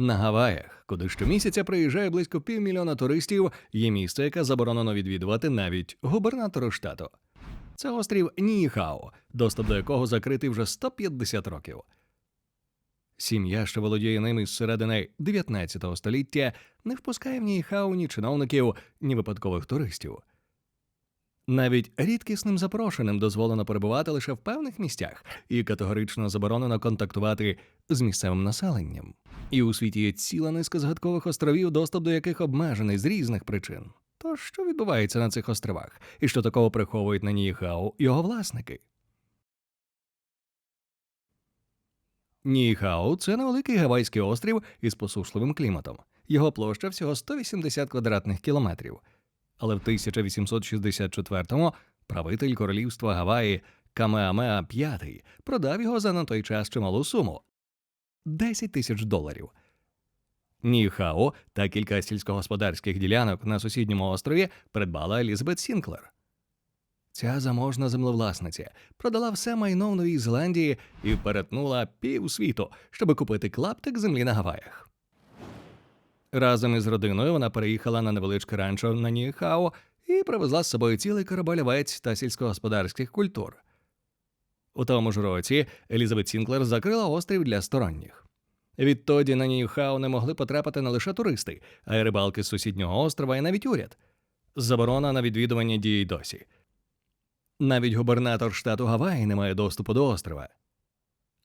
На Гаваях, куди щомісяця приїжджає близько півмільйона туристів, є місце, яке заборонено відвідувати навіть губернатору штату. Це острів Ніїхао, доступ до якого закритий вже 150 років. Сім'я, що володіє ними з середини 19 століття, не впускає в Ніїхао ні чиновників, ні випадкових туристів. Навіть рідкісним запрошеним дозволено перебувати лише в певних місцях і категорично заборонено контактувати з місцевим населенням. І у світі є ціла низка згадкових островів, доступ до яких обмежений з різних причин. То що відбувається на цих островах, і що такого приховують на Ніїхау його власники? Ніїхау це невеликий гавайський острів із посушливим кліматом. Його площа всього 180 квадратних кілометрів. Але в 1864-му правитель королівства Гаваї Камеамеа V продав його за на той час чималу суму 10 тисяч доларів. Ніхао та кілька сільськогосподарських ділянок на сусідньому острові придбала Елізабет Сінклер. Ця заможна землевласниця продала все майно в Новій Зеландії і перетнула півсвіту, щоб купити клаптик землі на Гаваях. Разом із родиною вона переїхала на невеличке ранчо на Ніхао і привезла з собою цілий корабель овець та сільськогосподарських культур. У тому ж році Елізабет Сінклер закрила острів для сторонніх. Відтоді на Ніхао не могли потрапити не лише туристи, а й рибалки з сусіднього острова і навіть уряд. Заборона на відвідування діє досі. Навіть губернатор штату Гаваї не має доступу до острова.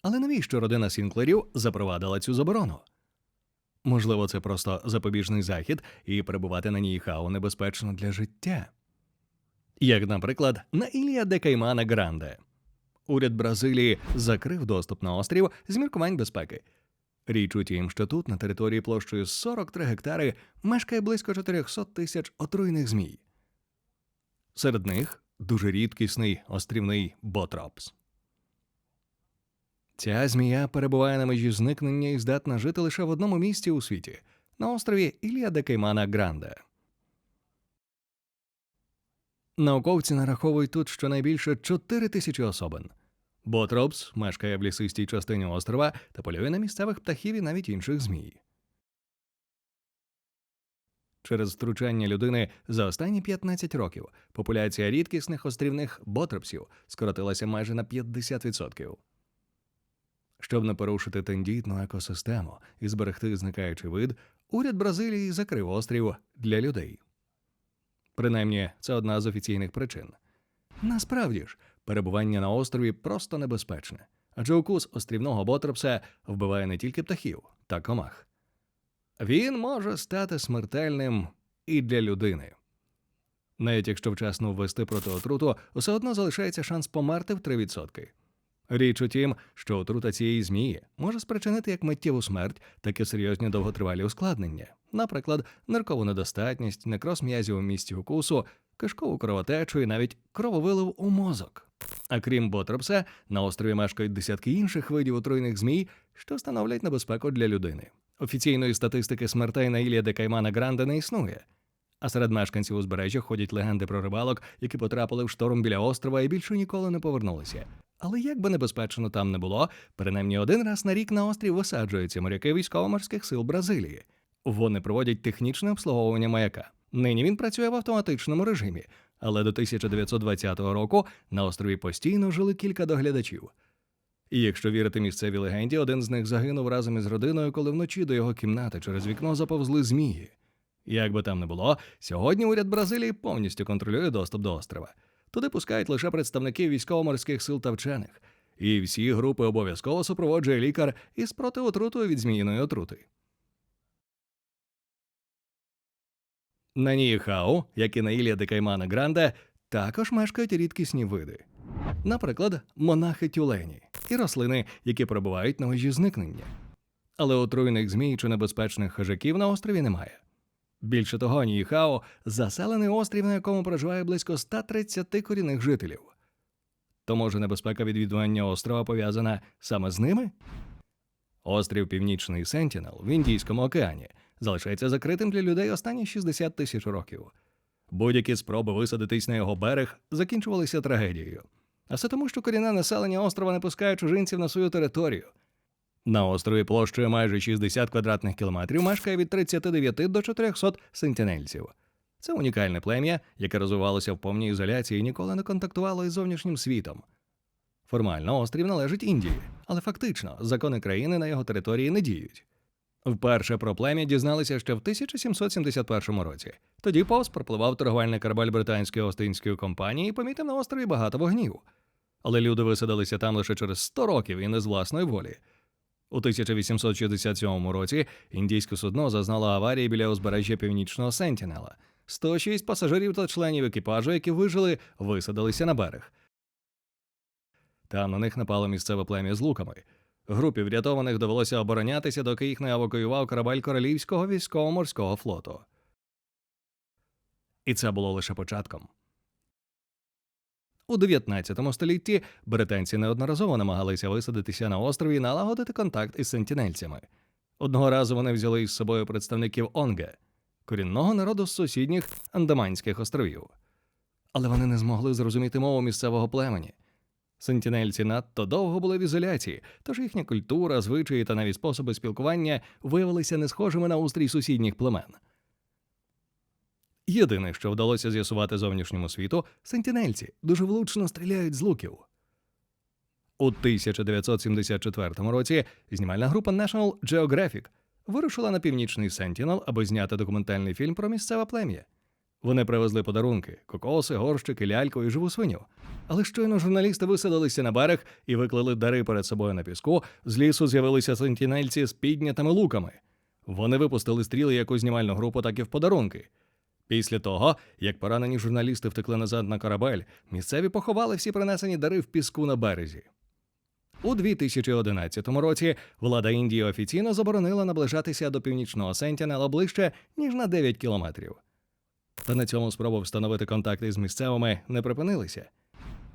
Але навіщо родина Сінклерів запровадила цю заборону? Можливо, це просто запобіжний захід, і перебувати на Ніхао небезпечно для життя. Як, наприклад, на Ілія де Каймана Гранде. Уряд Бразилії закрив доступ на острів з міркувань безпеки. Річ у тім, що тут, на території площею 43 гектари, мешкає близько 400 тисяч отруйних змій. Серед них дуже рідкісний острівний ботропс. Ця змія перебуває на межі зникнення і здатна жити лише в одному місці у світі на острові Ілія де Кеймана Гранде. Науковці нараховують тут щонайбільше 4 тисячі особин. Ботропс мешкає в лісистій частині острова та полює на місцевих птахів і навіть інших змій. Через втручання людини за останні 15 років популяція рідкісних острівних ботропсів скоротилася майже на 50%. Щоб не порушити тендітну екосистему і зберегти зникаючий вид, уряд Бразилії закрив острів для людей. Принаймні, це одна з офіційних причин. Насправді ж, перебування на острові просто небезпечне, адже укус острівного ботропса вбиває не тільки птахів та комах. Він може стати смертельним і для людини. Навіть якщо вчасно ввести проти отруту, все одно залишається шанс померти в 3%. Річ у тім, що отрута цієї змії може спричинити як миттєву смерть, так і серйозні довготривалі ускладнення, наприклад, ниркову недостатність, некроз м'язів у місці укусу, кишкову кровотечу і навіть крововилив у мозок. А крім ботропса, на острові мешкають десятки інших видів отруйних змій, що становлять небезпеку для людини. Офіційної статистики смертей на Ілія де Каймана Гранде не існує. А серед мешканців узбережжя ходять легенди про рибалок, які потрапили в шторм біля острова і більше ніколи не повернулися. Але як би небезпечно там не було, принаймні один раз на рік на острів висаджуються моряки військово-морських сил Бразилії. Вони проводять технічне обслуговування маяка. Нині він працює в автоматичному режимі, але до 1920 року на острові постійно жили кілька доглядачів. І якщо вірити місцевій легенді, один з них загинув разом із родиною, коли вночі до його кімнати через вікно заповзли змії. Як би там не було, сьогодні уряд Бразилії повністю контролює доступ до острова. Туди пускають лише представників військово-морських сил та вчених, і всі групи обов'язково супроводжує лікар із протиотрутою від зміїної отрути. На Ніїхау, як і на Ілія де Каймана Гранде, також мешкають рідкісні види. Наприклад, монахи тюлені і рослини, які перебувають на межі зникнення. Але отруйних змій чи небезпечних хижаків на острові немає. Більше того, Ніїхао заселений острів, на якому проживає близько 130 корінних жителів. То може небезпека відвідування острова пов'язана саме з ними? Острів Північний Сентінел в Індійському океані залишається закритим для людей останні 60 тисяч років. Будь-які спроби висадитись на його берег закінчувалися трагедією. А все тому, що корінне населення острова не пускає чужинців на свою територію. На острові площею майже 60 квадратних кілометрів мешкає від 39 до 400 сентинельців. Це унікальне плем'я, яке розвивалося в повній ізоляції і ніколи не контактувало із зовнішнім світом. Формально острів належить Індії, але фактично закони країни на його території не діють. Вперше про плем'я дізналися ще в 1771 році. Тоді повз пропливав торговельний корабель британської остинської компанії і помітив на острові багато вогнів. Але люди висадилися там лише через 100 років і не з власної волі. У 1867 році індійське судно зазнало аварії біля узбережжя північного Сентінела. 106 пасажирів та членів екіпажу, які вижили, висадилися на берег. Там на них напало місцеве плем'я з луками. Групі врятованих довелося оборонятися, доки їх не евакуював корабель Королівського військово-морського флоту. І це було лише початком. У 19 столітті британці неодноразово намагалися висадитися на острові і налагодити контакт із сентінельцями. Одного разу вони взяли із собою представників Онге, корінного народу з сусідніх Андаманських островів. Але вони не змогли зрозуміти мову місцевого племені. Сентінельці надто довго були в ізоляції, тож їхня культура, звичаї та навіть способи спілкування виявилися не схожими на устрій сусідніх племен. Єдине, що вдалося з'ясувати зовнішньому світу, сентінельці дуже влучно стріляють з луків. У 1974 році знімальна група National Geographic вирушила на північний Сентінел, аби зняти документальний фільм про місцеве плем'я. Вони привезли подарунки, кокоси, горщики, ляльку і живу свиню. Але щойно журналісти висадилися на берег і виклали дари перед собою на піску, з лісу з'явилися сентінельці з піднятими луками. Вони випустили стріли як у знімальну групу, так і в подарунки. Після того, як поранені журналісти втекли назад на корабель, місцеві поховали всі принесені дари в піску на березі. У 2011 році влада Індії офіційно заборонила наближатися до північного Сентінела ближче, ніж на 9 кілометрів. Та на цьому спроби встановити контакти з місцевими не припинилися.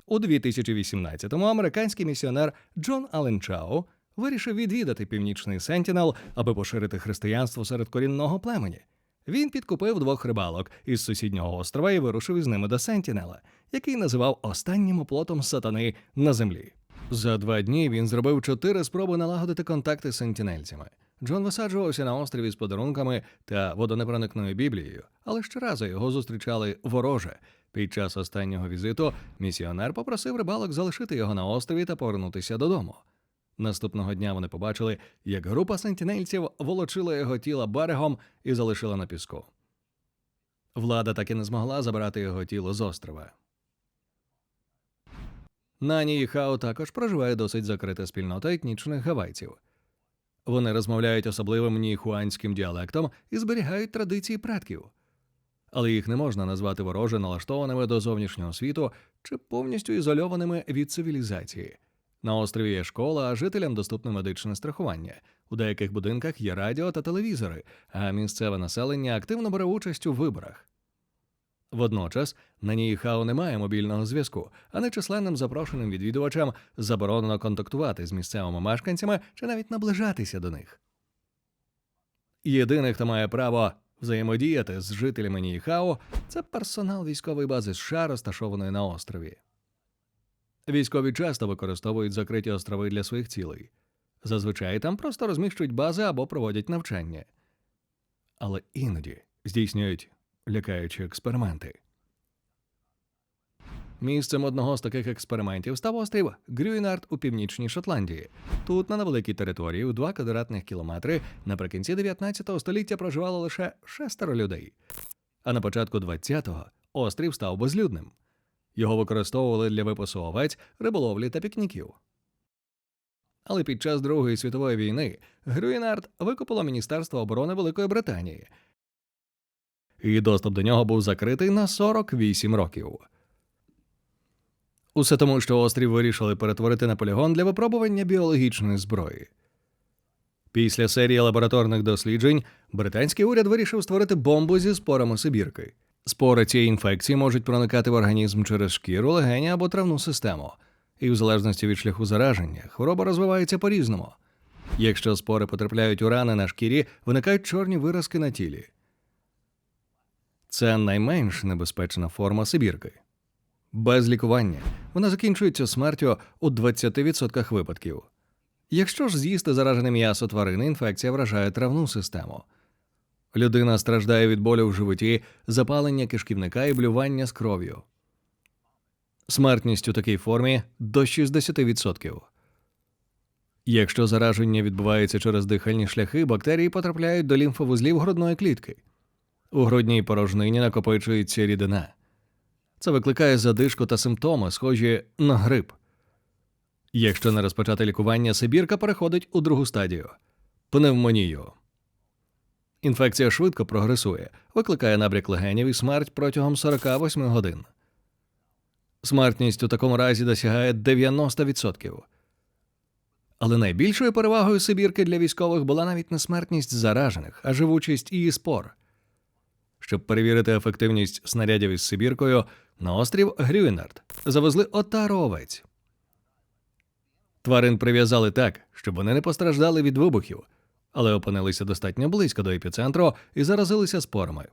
У 2018-му американський місіонер Джон Аллен Чао вирішив відвідати північний Сентінел, аби поширити християнство серед корінного племені. Він підкупив двох рибалок із сусіднього острова і вирушив із ними до Сентінела, який називав останнім оплотом сатани на землі. За два дні він зробив чотири спроби налагодити контакти з сентінельцями. Джон висаджувався на острові з подарунками та водонепроникною біблією, але щоразу його зустрічали вороже. Під час останнього візиту місіонер попросив рибалок залишити його на острові та повернутися додому. Наступного дня вони побачили, як група сентінельців волочила його тіло берегом і залишила на піску. Влада так і не змогла забрати його тіло з острова. На Ніїхао також проживає досить закрита спільнота етнічних гавайців. Вони розмовляють особливим ніхуанським діалектом і зберігають традиції предків. Але їх не можна назвати вороже налаштованими до зовнішнього світу чи повністю ізольованими від цивілізації. На острові є школа, а жителям доступне медичне страхування. У деяких будинках є радіо та телевізори, а місцеве населення активно бере участь у виборах. Водночас на Ніїхао немає мобільного зв'язку, а нечисленним запрошеним відвідувачам заборонено контактувати з місцевими мешканцями чи навіть наближатися до них. Єдиний, хто має право взаємодіяти з жителями Ніїхао, це персонал військової бази США, розташованої на острові. Військові часто використовують закриті острови для своїх цілей. Зазвичай там просто розміщують бази або проводять навчання. Але іноді здійснюють лякаючі експерименти. Місцем одного з таких експериментів став острів Грюйнард у північній Шотландії. Тут, на невеликій території, у 2 квадратних кілометри, наприкінці 19 століття проживало лише шестеро людей. А на початку 20-го острів став безлюдним. Його використовували для випасу овець, риболовлі та пікніків. Але під час Другої світової війни Грюйнард викупило Міністерство оборони Великої Британії, і доступ до нього був закритий на 48 років. Усе тому, що острів вирішили перетворити на полігон для випробування біологічної зброї. Після серії лабораторних досліджень британський уряд вирішив створити бомбу зі спорами Сибірки. Спори цієї інфекції можуть проникати в організм через шкіру, легені або травну систему, і в залежності від шляху зараження хвороба розвивається по-різному. Якщо спори потрапляють у рани на шкірі, виникають чорні виразки на тілі. Це найменш небезпечна форма Сибірки. Без лікування вона закінчується смертю у 20% випадків. Якщо ж з'їсти заражене м'ясо тварини, інфекція вражає травну систему. Людина страждає від болю в животі, запалення кишківника і блювання з кров'ю. Смертність у такій формі до 60%. Якщо зараження відбувається через дихальні шляхи, бактерії потрапляють до лімфовузлів грудної клітки. У грудній порожнині накопичується рідина. Це викликає задишку та симптоми, схожі на грип. Якщо не розпочати лікування, сибірка переходить у другу стадію пневмонію. Інфекція швидко прогресує, викликає набряк легенів і смерть протягом 48 годин. Смертність у такому разі досягає 90%. Але найбільшою перевагою Сибірки для військових була навіть не смертність заражених, а живучість її спор. Щоб перевірити ефективність снарядів із Сибіркою, на острів Грюйнард завезли отару овець. Тварин прив'язали так, щоб вони не постраждали від вибухів, але опинилися достатньо близько до епіцентру і заразилися спорами.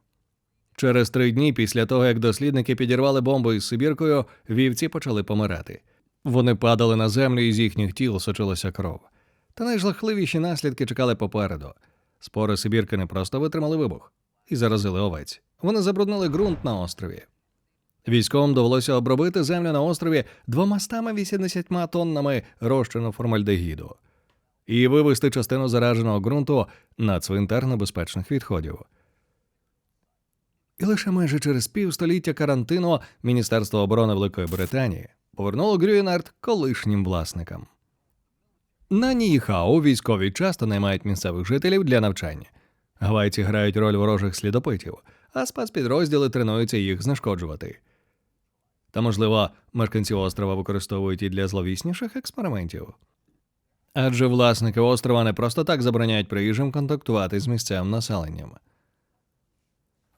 Через три дні після того, як дослідники підірвали бомбу із Сибіркою, вівці почали помирати. Вони падали на землю, і з їхніх тіл сочилася кров. Та найжахливіші наслідки чекали попереду. Спори Сибірки не просто витримали вибух і заразили овець. Вони забруднили ґрунт на острові. Військовим довелося обробити землю на острові 280 тоннами розчину формальдегіду і вивезти частину зараженого ґрунту на цвинтар небезпечних відходів. І лише майже через півстоліття карантину Міністерство оборони Великої Британії повернуло Грюєнард колишнім власникам. На Ніїхау військові часто наймають місцевих жителів для навчання. Гавайці грають роль ворожих слідопитів, а спецпідрозділи тренуються їх знешкоджувати. Та, можливо, мешканці острова використовують і для зловісніших експериментів. Адже власники острова не просто так забороняють приїжджим контактувати з місцевим населенням.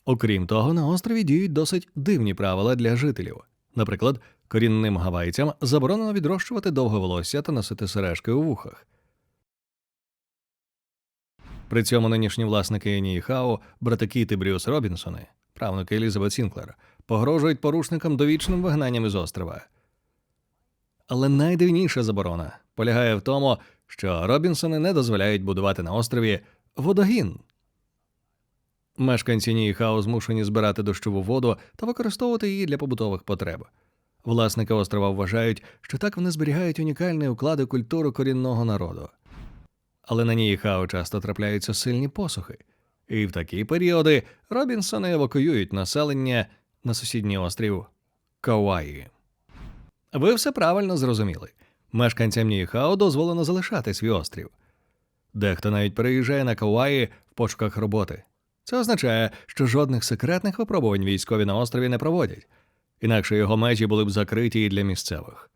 Окрім того, на острові діють досить дивні правила для жителів. Наприклад, корінним гавайцям заборонено відрощувати довге волосся та носити сережки у вухах. При цьому нинішні власники Енії Хау, брати Кіт Брюс Робінсони, правнуки Елізабет Сінклер, погрожують порушникам довічним вигнанням із острова. Але найдивніша заборона полягає в тому, що Робінсони не дозволяють будувати на острові водогін. Мешканці Ніїхау змушені збирати дощову воду та використовувати її для побутових потреб. Власники острова вважають, що так вони зберігають унікальні уклади культури корінного народу. Але на Ніїхау часто трапляються сильні посухи, і в такі періоди Робінсони евакуюють населення на сусідній острів Кауаї. Ви все правильно зрозуміли. Мешканцям Ніїхао дозволено залишати свій острів. Дехто навіть переїжджає на Кауаї в пошуках роботи. Це означає, що жодних секретних випробувань військові на острові не проводять, інакше його межі були б закриті і для місцевих.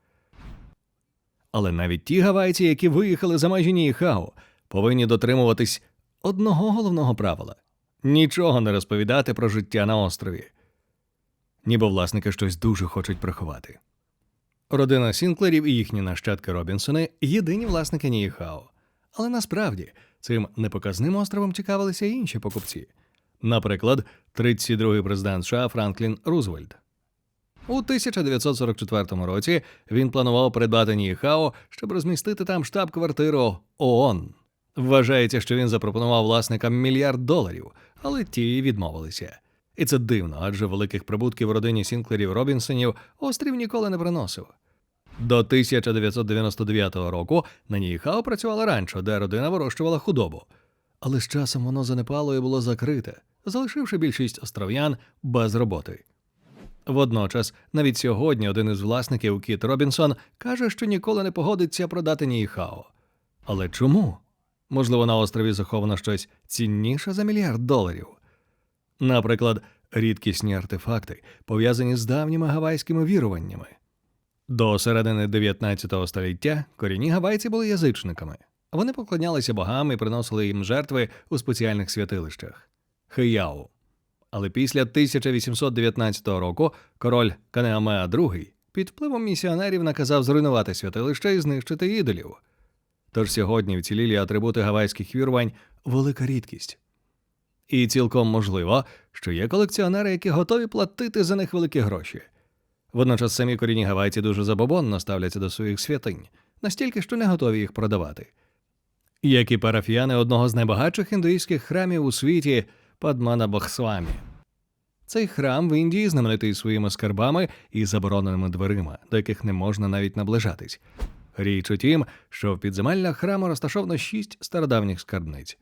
Але навіть ті гавайці, які виїхали за межі Ніїхао, повинні дотримуватись одного головного правила нічого не розповідати про життя на острові. Ніби власники щось дуже хочуть приховати. Родина Сінклерів і їхні нащадки Робінсони єдині власники Ніїхао. Але насправді цим непоказним островом цікавилися й інші покупці. Наприклад, 32-й президент США Франклін Рузвельт. У 1944 році він планував придбати Ніїхао, щоб розмістити там штаб-квартиру ООН. Вважається, що він запропонував власникам мільярд доларів, але ті відмовилися. І це дивно, адже великих прибутків родині Сінклерів Робінсонів острів ніколи не приносив. До 1999 року на Ніїхао працювала ранчо, де родина вирощувала худобу. Але з часом воно занепало і було закрите, залишивши більшість остров'ян без роботи. Водночас, навіть сьогодні один із власників Кіт Робінсон каже, що ніколи не погодиться продати Ніїхао. Але чому? Можливо, на острові заховано щось цінніше за мільярд доларів. Наприклад, рідкісні артефакти, пов'язані з давніми гавайськими віруваннями. До середини 19 століття корінні гавайці були язичниками. Вони поклонялися богам і приносили їм жертви у спеціальних святилищах Хияу. Але після 1819 року король Канеамеа II під впливом місіонерів наказав зруйнувати святилище і знищити ідолів. Тож сьогодні вцілілі атрибути гавайських вірувань велика рідкість. І цілком можливо, що є колекціонери, які готові платити за них великі гроші. Водночас самі корінні гавайці дуже забобонно ставляться до своїх святинь, настільки, що не готові їх продавати. Як і парафіяни одного з найбагатших індуїзьких храмів у світі Падмана Бахсвамі. Цей храм в Індії знаменитий своїми скарбами і забороненими дверима, до яких не можна навіть наближатись. Річ у тім, що в підземеллях храму розташовано шість стародавніх скарбниць.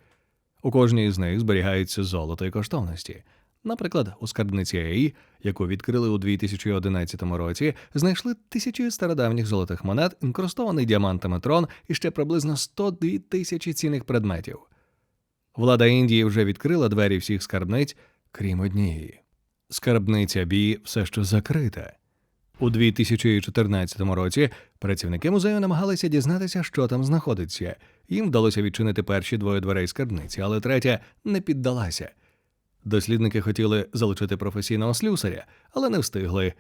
У кожній з них зберігається золото і коштовності. Наприклад, у скарбниці Ей, яку відкрили у 2011 році, знайшли тисячі стародавніх золотих монет, інкрустований діамантами трон і ще приблизно 102 тисячі цінних предметів. Влада Індії вже відкрила двері всіх скарбниць, крім однієї. Скарбниця Бі все ще закрита. У 2014 році працівники музею намагалися дізнатися, що там знаходиться. Їм вдалося відчинити перші двоє дверей скарбниці, але третя не піддалася. Дослідники хотіли залучити професійного слюсаря, але не встигли.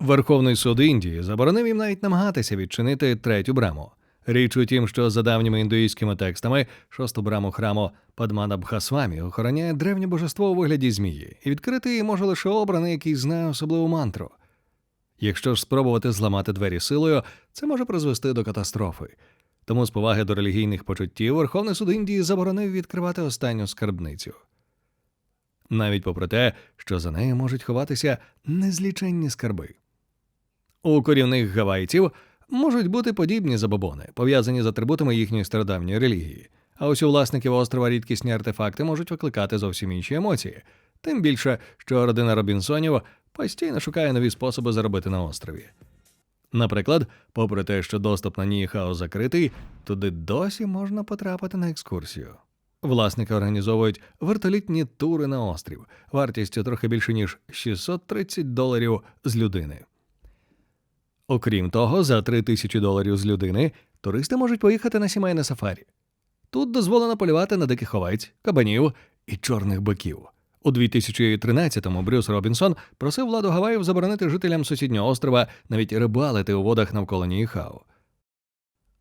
Верховний суд Індії заборонив їм навіть намагатися відчинити третю браму. Річ у тім, що за давніми індуїзькими текстами шосту браму храму Падмана Бхасвамі охороняє древнє божество у вигляді змії, і відкрити її може лише обраний, який знає особливу мантру. Якщо ж спробувати зламати двері силою, це може призвести до катастрофи. Тому з поваги до релігійних почуттів Верховний суд Індії заборонив відкривати останню скарбницю. Навіть попри те, що за нею можуть ховатися незліченні скарби. У корінних гавайців можуть бути подібні забобони, пов'язані з атрибутами їхньої стародавньої релігії. А ось у власників острова рідкісні артефакти можуть викликати зовсім інші емоції. Тим більше, що родина Робінсонів постійно шукає нові способи заробити на острові. Наприклад, попри те, що доступ на Ніїхао закритий, туди досі можна потрапити на екскурсію. Власники організовують вертолітні тури на острів вартістю трохи більше ніж 630 доларів з людини. Окрім того, за 3 тисячі доларів з людини туристи можуть поїхати на сімейне сафарі. Тут дозволено полювати на диких овець, кабанів і чорних биків. У 2013-му Брюс Робінсон просив владу Гаваїв заборонити жителям сусіднього острова навіть рибалити у водах навколо Ніїхао.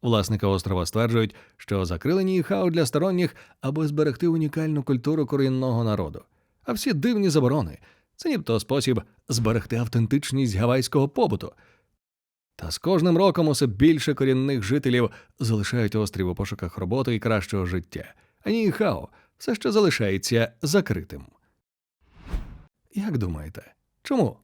Власники острова стверджують, що закрили Ніїхао для сторонніх, аби зберегти унікальну культуру корінного народу. А всі дивні заборони це нібито спосіб зберегти автентичність гавайського побуту. Та з кожним роком усе більше корінних жителів залишають острів у пошуках роботи і кращого життя, а Ніїхао все ще залишається закритим. Як думаєте, чому?